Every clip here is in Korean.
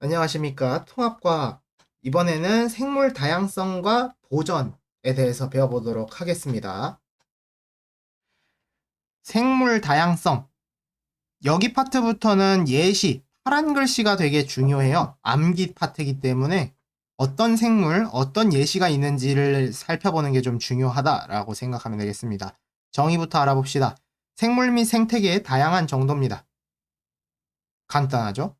안녕하십니까. 통합과학. 이번에는 생물 다양성과 보전에 대해서 배워보도록 하겠습니다. 생물 다양성. 여기 파트부터는 예시, 파란 글씨가 되게 중요해요. 암기 파트이기 때문에 어떤 생물, 어떤 예시가 있는지를 살펴보는 게 좀 중요하다라고 생각하면 되겠습니다. 정의부터 알아봅시다. 생물 및 생태계의 다양한 정도입니다. 간단하죠?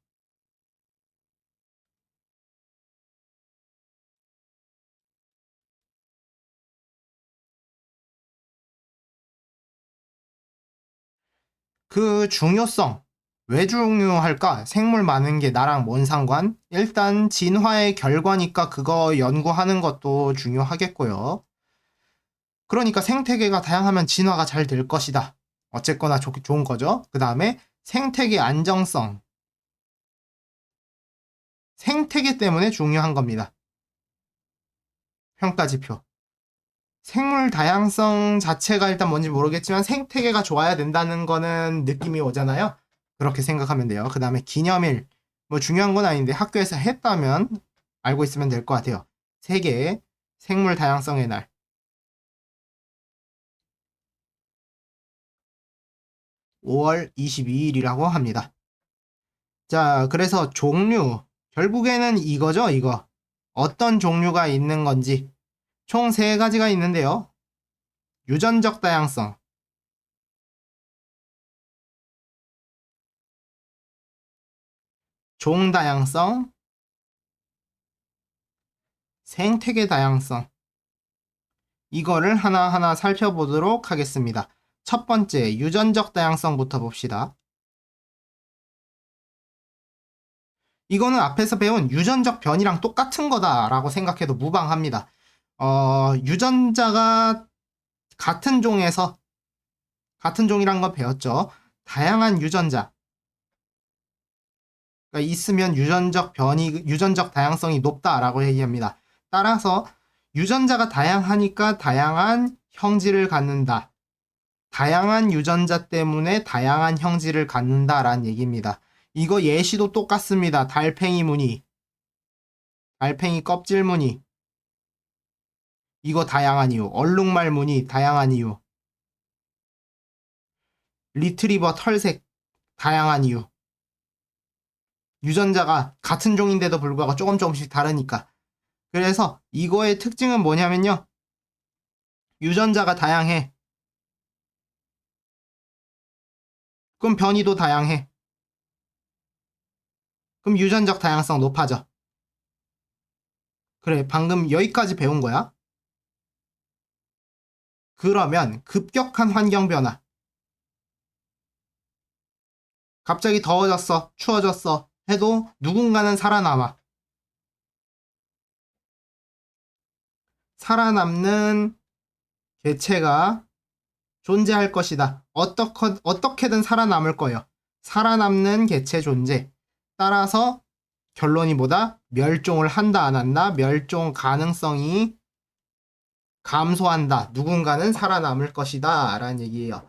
그 중요성. 왜 중요할까? 생물 많은 게 나랑 뭔 상관? 일단 진화의 결과니까 그거 연구하는 것도 중요하겠고요. 그러니까 생태계가 다양하면 진화가 잘 될 것이다. 어쨌거나 좋, 좋은 거죠. 그 다음에 생태계 안정성. 생태계 때문에 중요한 겁니다. 평가지표. 생물 다양성 자체가 일단 뭔지 모르겠지만 생태계가 좋아야 된다는 거는 느낌이 오잖아요. 그렇게 생각하면 돼요. 그 다음에 기념일. 뭐 중요한 건 아닌데 학교에서 했다면 알고 있으면 될 것 같아요. 세계 생물 다양성의 날. (5월 22일이라고) 합니다. 자, 그래서 종류. 결국에는 이거죠, 이거. 어떤 종류가 있는 건지. 총 세 가지가 있는데요. 유전적 다양성. 종 다양성. 생태계 다양성. 이거를 하나하나 살펴보도록 하겠습니다. 첫 번째, 유전적 다양성부터 봅시다. 이거는 앞에서 배운 유전적 변이랑 똑같은 거다라고 생각해도 무방합니다. 어, 유전자가 같은 종에서 같은 종이란 거 배웠죠. 다양한 유전자 그러니까 있으면 유전적 변이 유전적 다양성이 높다라고 얘기합니다. 따라서 유전자가 다양하니까 다양한 형질을 갖는다. 다양한 유전자 때문에 다양한 형질을 갖는다라는 얘기입니다. 이거 예시도 똑같습니다. 달팽이 무늬, 달팽이 껍질 무늬, 이거 다양한 이유. 얼룩말 무늬 다양한 이유. 리트리버 털색 다양한 이유. 유전자가 같은 종인데도 불구하고 조금 조금씩 다르니까. 그래서 이거의 특징은 뭐냐면요. 유전자가 다양해. 그럼 변이도 다양해. 그럼 유전적 다양성 높아져. 그래, 방금 여기까지 배운 거야. 그러면 급격한 환경 변화. 갑자기 더워졌어, 추워졌어 해도 누군가는 살아남아. 살아남는 개체가 존재할 것이다. 어떻게, 어떻게든 살아남을 거예요. 살아남는 개체 존재. 따라서 결론이 뭐다? 멸종을 한다, 안 한다? 멸종 가능성이 감소한다. 누군가는 살아남을 것이다. 라는 얘기예요.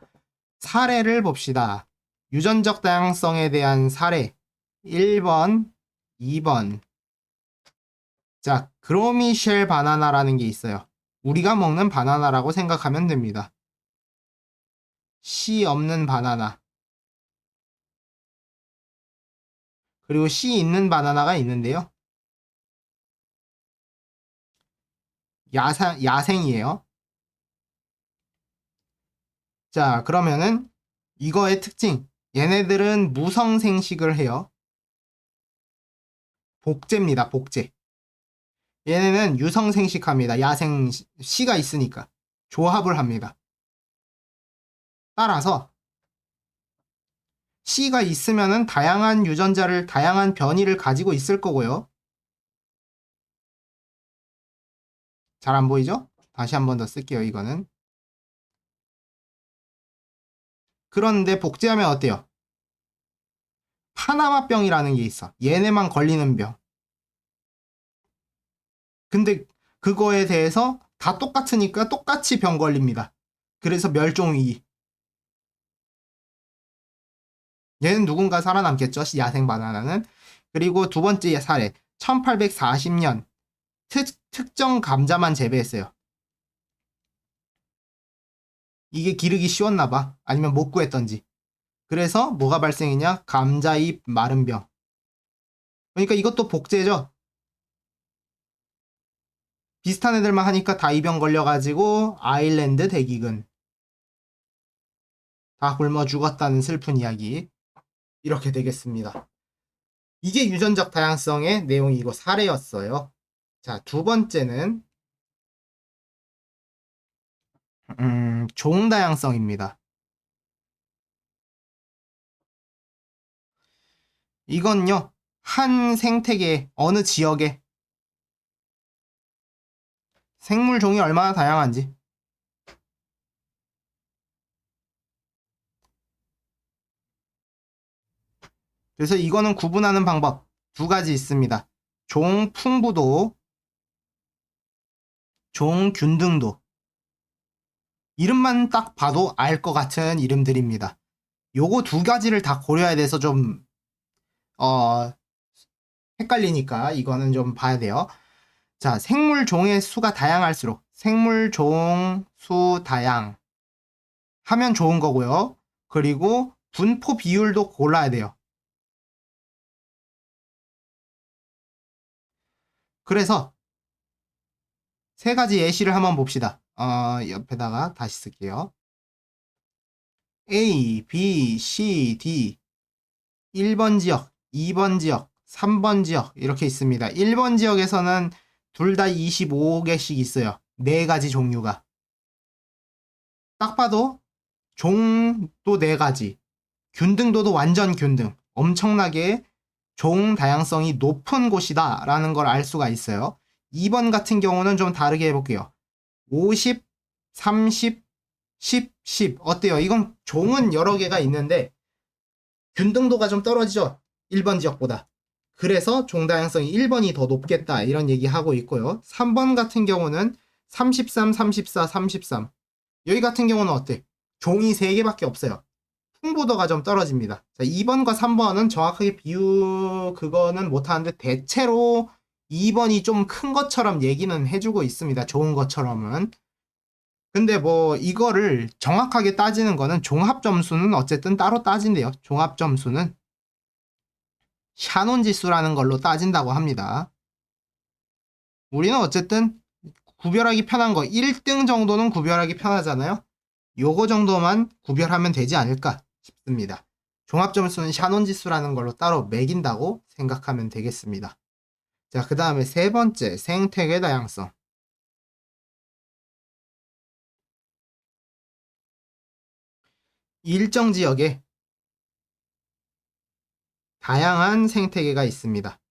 사례를 봅시다. 유전적 다양성에 대한 사례. 1번, 2번. 자, 그로미셸 바나나라는 게 있어요. 우리가 먹는 바나나라고 생각하면 됩니다. 씨 없는 바나나. 그리고 씨 있는 바나나가 있는데요. 야사, 야생이에요. 자, 그러면은 이거의 특징. 얘네들은 무성 생식을 해요. 복제입니다, 복제. 얘네는 유성 생식합니다. 야생 씨가 있으니까. 조합을 합니다. 따라서 씨가 있으면은 다양한 유전자를, 다양한 변이를 가지고 있을 거고요. 잘 안 보이죠? 다시 한 번 더 쓸게요, 이거는. 그런데 복제하면 어때요? 파나마병이라는 게 있어. 얘네만 걸리는 병. 근데 그거에 대해서 다 똑같으니까 똑같이 병 걸립니다. 그래서 멸종위기. 얘는 누군가 살아남겠죠? 야생 바나나는. 그리고 두 번째 사례 1840년 특, 특정 감자만 재배했어요. 이게 기르기 쉬웠나 봐. 아니면 못 구했던지. 그래서 뭐가 발생했냐? 감자잎 마른 병. 그러니까 이것도 복제죠. 비슷한 애들만 하니까 다 이병 걸려가지고 아일랜드 대기근. 다 굶어 죽었다는 슬픈 이야기. 이렇게 되겠습니다. 이게 유전적 다양성의 내용이고 사례였어요. 자, 두 번째는 음, 종 다양성입니다. 이건요, 한 생태계, 어느 지역에 생물 종이 얼마나 다양한지. 그래서 이거는 구분하는 방법 두 가지 있습니다. 종 풍부도, 종 균등도. 이름만 딱 봐도 알 것 같은 이름들입니다. 요거 두 가지를 다 고려해야 돼서 좀, 어, 헷갈리니까 이거는 좀 봐야 돼요. 자, 생물 종의 수가 다양할수록 생물 종 수 다양 하면 좋은 거고요. 그리고 분포 비율도 골라야 돼요. 그래서 세 가지 예시를 한번 봅시다. 어, 옆에다가 다시 쓸게요. A, B, C, D 1번 지역, 2번 지역, 3번 지역 이렇게 있습니다. 1번 지역에서는 둘 다 25개씩 있어요. 네 가지 종류가. 딱 봐도 종도 네 가지, 균등도도 완전 균등. 엄청나게 종 다양성이 높은 곳이다 라는 걸 알 수가 있어요. 2번 같은 경우는 좀 다르게 해볼게요. 50, 30, 10, 10. 어때요? 이건 종은 여러 개가 있는데 균등도가 좀 떨어지죠? 1번 지역보다. 그래서 종 다양성이 1번이 더 높겠다 이런 얘기하고 있고요. 3번 같은 경우는 33, 34, 33. 여기 같은 경우는 어때? 종이 3개밖에 없어요. 풍부도가 좀 떨어집니다. 자, 2번과 3번은 정확하게 비유 그거는 못하는데 대체로 2번이 좀 큰 것처럼 얘기는 해주고 있습니다. 좋은 것처럼은. 근데 뭐 이거를 정확하게 따지는 거는 종합 점수는 어쨌든 따로 따진대요. 종합 점수는 샤논 지수라는 걸로 따진다고 합니다. 우리는 어쨌든 구별하기 편한 거 1등 정도는 구별하기 편하잖아요. 요거 정도만 구별하면 되지 않을까 싶습니다. 종합 점수는 샤논 지수라는 걸로 따로 매긴다고 생각하면 되겠습니다. 자, 그 다음에 세 번째, 생태계 다양성. 일정 지역에 다양한 생태계가 있습니다.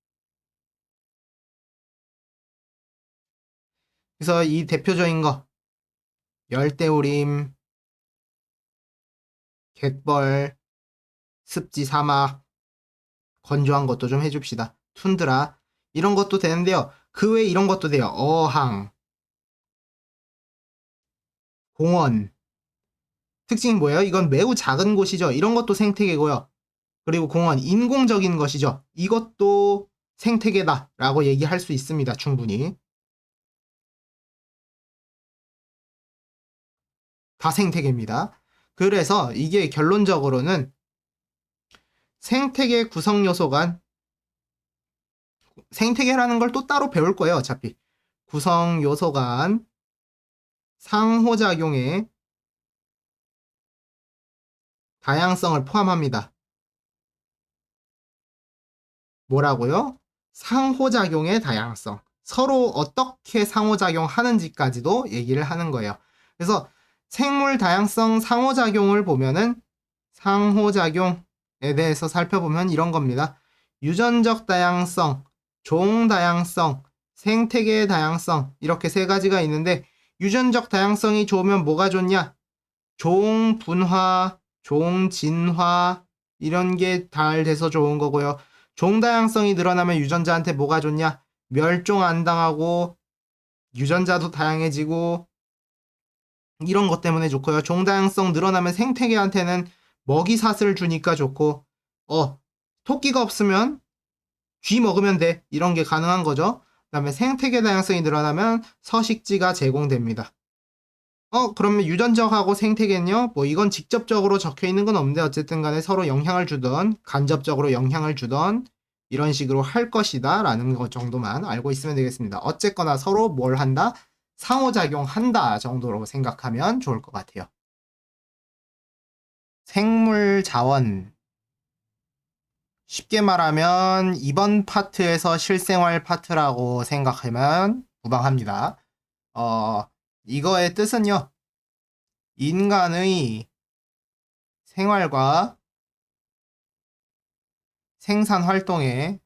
그래서 이 대표적인 거, 열대우림, 갯벌, 습지 사막, 건조한 것도 좀 해줍시다. 툰드라, 이런 것도 되는데요. 그 외에 이런 것도 돼요. 어항, 공원. 특징이 뭐예요? 이건 매우 작은 곳이죠. 이런 것도 생태계고요. 그리고 공원, 인공적인 것이죠. 이것도 생태계다 라고 얘기할 수 있습니다. 충분히. 다 생태계입니다. 그래서 이게 결론적으로는 생태계 구성 요소가 생태계라는 걸 또 따로 배울 거예요, 어차피. 구성 요소 간 상호작용의 다양성을 포함합니다. 뭐라고요? 상호작용의 다양성. 서로 어떻게 상호작용하는지까지도 얘기를 하는 거예요. 그래서 생물 다양성 상호작용을 보면은 상호작용에 대해서 살펴보면 이런 겁니다. 유전적 다양성, 종 다양성, 생태계의 다양성 이렇게 세 가지가 있는데 유전적 다양성이 좋으면 뭐가 좋냐? 종 분화, 종 진화 이런 게 잘 돼서 좋은 거고요. 종 다양성이 늘어나면 유전자한테 뭐가 좋냐? 멸종 안 당하고 유전자도 다양해지고 이런 것 때문에 좋고요. 종 다양성 늘어나면 생태계한테는 먹이 사슬 주니까 좋고 어 토끼가 없으면 쥐 먹으면 돼. 이런 게 가능한 거죠. 그 다음에 생태계 다양성이 늘어나면 서식지가 제공됩니다. 어, 그러면 유전적하고 생태계는요? 뭐 이건 직접적으로 적혀 있는 건 없는데 어쨌든 간에 서로 영향을 주던 간접적으로 영향을 주던 이런 식으로 할 것이다 라는 것 정도만 알고 있으면 되겠습니다. 어쨌거나 서로 뭘 한다? 상호작용한다 정도로 생각하면 좋을 것 같아요. 생물 자원. 쉽게 말하면 이번 파트에서 실생활 파트라고 생각하면 무방합니다. 어, 이거의 뜻은요. 인간의 생활과 생산 활동에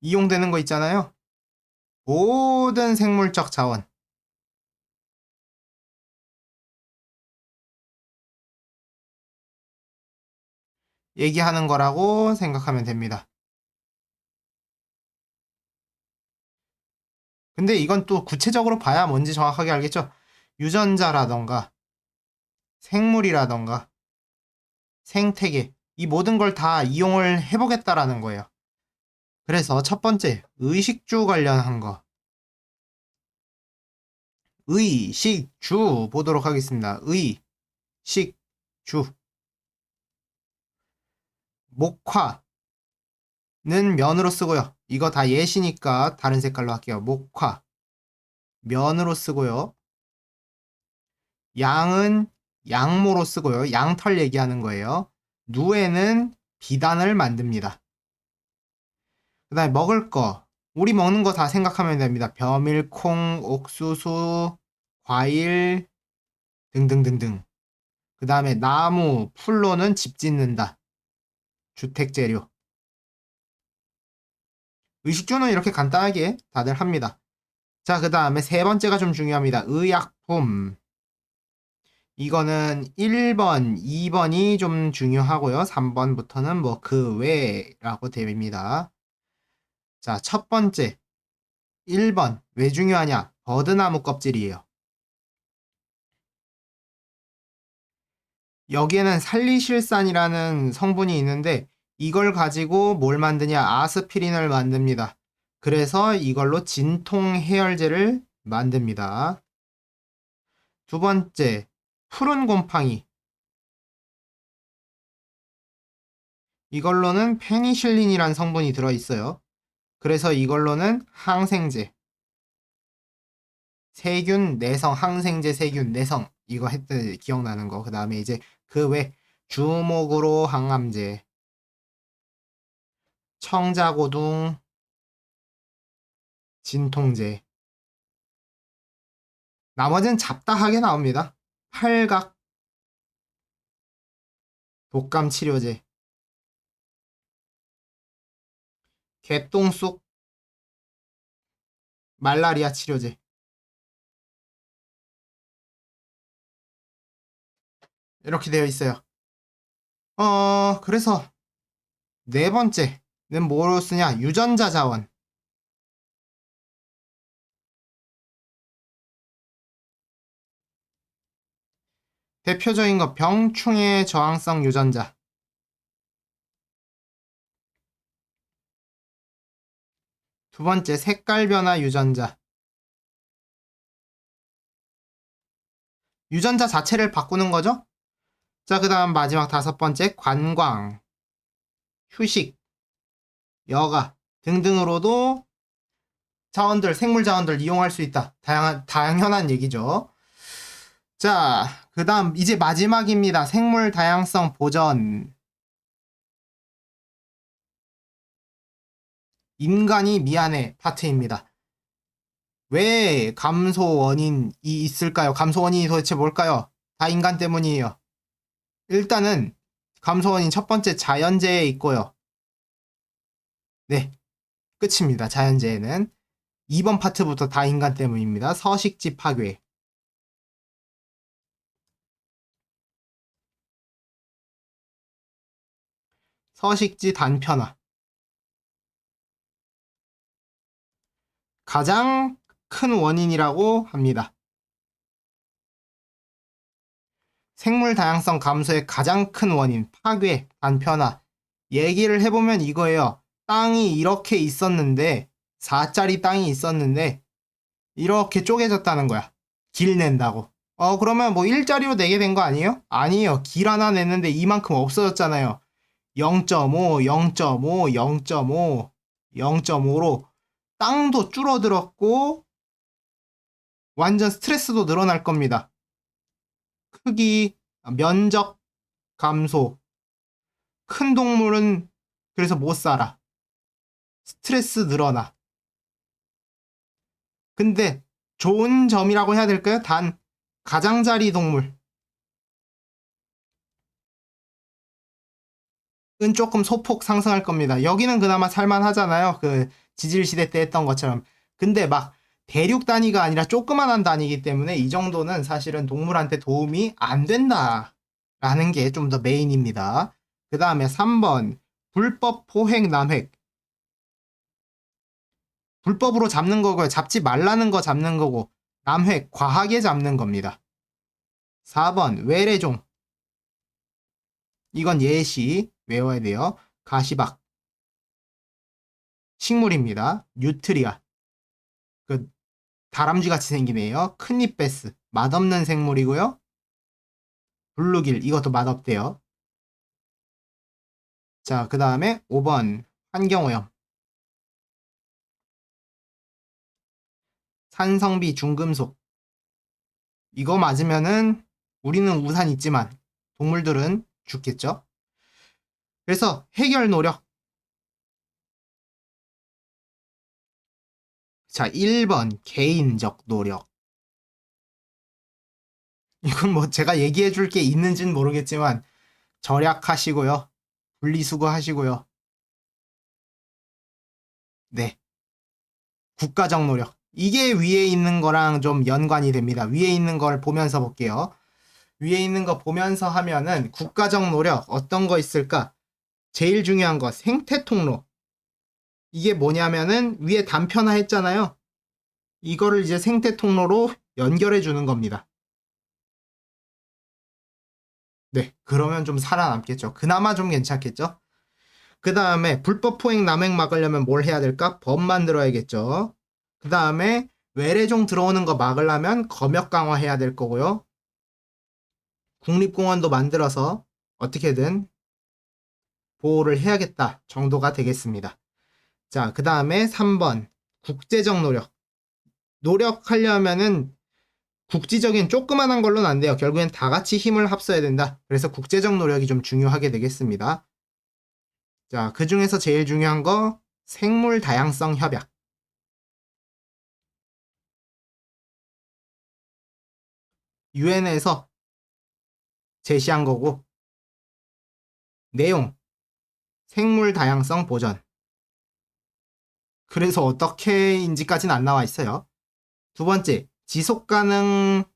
이용되는 거 있잖아요. 모든 생물적 자원. 얘기하는 거라고 생각하면 됩니다. 근데 이건 또 구체적으로 봐야 뭔지 정확하게 알겠죠? 유전자라던가 생물이라던가 생태계 이 모든 걸 다 이용을 해보겠다라는 거예요. 그래서 첫 번째 의식주 관련한 거 의식주 보도록 하겠습니다. 의식주 목화는 면으로 쓰고요. 이거 다 예시니까 다른 색깔로 할게요. 목화 면으로 쓰고요. 양은 양모로 쓰고요. 양털 얘기하는 거예요. 누에는 비단을 만듭니다. 그 다음에 먹을 거. 우리 먹는 거 다 생각하면 됩니다. 벼밀, 콩, 옥수수, 과일 등등등등. 그 다음에 나무, 풀로는 집 짓는다. 주택 재료. 의식주는 이렇게 간단하게 다들 합니다. 자, 그 다음에 세 번째가 좀 중요합니다. 의약품. 이거는 1번, 2번이 좀 중요하고요. 3번부터는 뭐 그 외라고 됩니다. 자, 첫 번째. 1번. 왜 중요하냐? 버드나무 껍질이에요. 여기에는 살리실산이라는 성분이 있는데 이걸 가지고 뭘 만드냐? 아스피린을 만듭니다. 그래서 이걸로 진통 해열제를 만듭니다. 두 번째, 푸른 곰팡이. 이걸로는 페니실린이란 성분이 들어있어요. 그래서 이걸로는 항생제, 세균, 내성, 항생제, 세균, 내성 이거 했던 기억나는 거. 그 다음에 이제 그 외 주목으로 항암제, 청자고둥, 진통제. 나머지는 잡다하게 나옵니다. 팔각, 독감 치료제, 개똥쑥, 말라리아 치료제. 이렇게 되어 있어요. 어, 그래서 네 번째는 뭐로 쓰냐? 유전자 자원. 대표적인 거 병충해 저항성 유전자. 두 번째 색깔 변화 유전자. 유전자 자체를 바꾸는 거죠? 자, 그 다음 마지막 다섯 번째 관광, 휴식, 여가 등등으로도 자원들, 생물 자원들 이용할 수 있다. 다양한, 당연한 얘기죠. 자, 그 다음 이제 마지막입니다. 생물 다양성 보전. 인간이 미안해 파트입니다. 왜 감소 원인이 있을까요? 감소 원인이 도대체 뭘까요? 다 인간 때문이에요. 일단은 감소 원인 첫 번째 자연재해 있고요. 네. 끝입니다. 자연재해는. 2번 파트부터 다 인간 때문입니다. 서식지 파괴. 서식지 단편화. 가장 큰 원인이라고 합니다. 생물 다양성 감소의 가장 큰 원인, 파괴, 단편화. 얘기를 해보면 이거예요. 땅이 이렇게 있었는데, 4짜리 땅이 있었는데, 이렇게 쪼개졌다는 거야. 길 낸다고. 어, 그러면 뭐 1짜리로 내게 된 거 아니에요? 아니에요. 길 하나 냈는데 이만큼 없어졌잖아요. 0.5, 0.5, 0.5, 0.5로 땅도 줄어들었고, 완전 스트레스도 늘어날 겁니다. 크기, 면적 감소. 큰 동물은 그래서 못 살아. 스트레스 늘어나. 근데 좋은 점이라고 해야 될까요? 단 가장자리 동물. 은 조금 소폭 상승할 겁니다. 여기는 그나마 살만하잖아요. 그 지질 시대 때 했던 것처럼. 근데 막 대륙 단위가 아니라 조그만한 단위이기 때문에 이 정도는 사실은 동물한테 도움이 안 된다라는 게 좀 더 메인입니다. 그 다음에 3번 불법 포획 남획 불법으로 잡는 거고요. 잡지 말라는 거 잡는 거고 남획 과하게 잡는 겁니다. 4번 외래종 이건 예시 외워야 돼요. 가시박 식물입니다. 뉴트리아 그 다람쥐 같이 생기네요. 큰잎베스 맛없는 생물이고요. 블루길 이것도 맛없대요. 자, 그 다음에 5번 환경오염 산성비 중금속 이거 맞으면은 우리는 우산 있지만 동물들은 죽겠죠. 그래서 해결 노력 자, 1번 개인적 노력. 이건 뭐 제가 얘기해 줄 게 있는지는 모르겠지만 절약하시고요. 분리수거 하시고요. 네. 국가적 노력. 이게 위에 있는 거랑 좀 연관이 됩니다. 위에 있는 걸 보면서 볼게요. 위에 있는 거 보면서 하면은 국가적 노력 어떤 거 있을까? 제일 중요한 거 생태 통로. 이게 뭐냐면은 위에 단편화 했잖아요. 이거를 이제 생태 통로로 연결해 주는 겁니다. 네, 그러면 좀 살아남겠죠. 그나마 좀 괜찮겠죠? 그 다음에 불법 포획 남획 막으려면 뭘 해야 될까? 법 만들어야겠죠. 그 다음에 외래종 들어오는 거 막으려면 검역 강화해야 될 거고요. 국립공원도 만들어서 어떻게든 보호를 해야겠다 정도가 되겠습니다. 자, 그 다음에 3번. 국제적 노력. 노력하려면은 국지적인 조그만한 걸로는 안 돼요. 결국엔 다 같이 힘을 합쳐야 된다. 그래서 국제적 노력이 좀 중요하게 되겠습니다. 자, 그 중에서 제일 중요한 거 생물 다양성 협약. 유엔에서 제시한 거고 내용 생물 다양성 보전 그래서 어떻게인지까지는 안 나와 있어요. 두 번째, 지속 가능한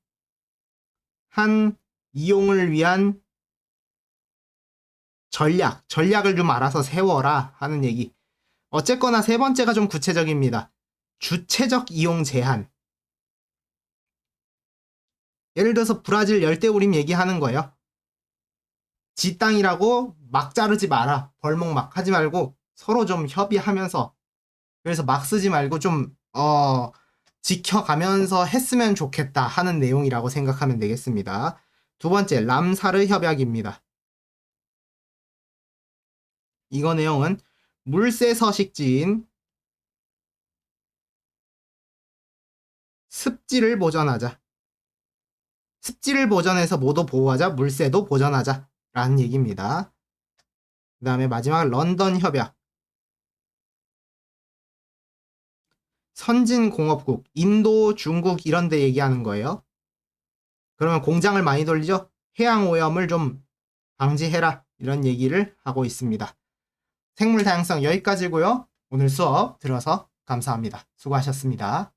이용을 위한 전략, 전략을 좀 알아서 세워라 하는 얘기. 어쨌거나 세 번째가 좀 구체적입니다. 주체적 이용 제한. 예를 들어서 브라질 열대우림 얘기하는 거예요. 지 땅이라고 막 자르지 마라. 벌목 막 하지 말고 서로 좀 협의하면서 그래서 막 쓰지 말고 좀, 어, 지켜가면서 했으면 좋겠다 하는 내용이라고 생각하면 되겠습니다. 두 번째, 람사르 협약입니다. 이거 내용은 물새 서식지인 습지를 보전하자. 습지를 보전해서 모두 보호하자, 물새도 보전하자. 라는 얘기입니다. 그 다음에 마지막 런던 협약. 선진공업국, 인도, 중국 이런 데 얘기하는 거예요. 그러면 공장을 많이 돌리죠? 해양 오염을 좀 방지해라. 이런 얘기를 하고 있습니다. 생물 다양성 여기까지고요. 오늘 수업 들어서 감사합니다. 수고하셨습니다.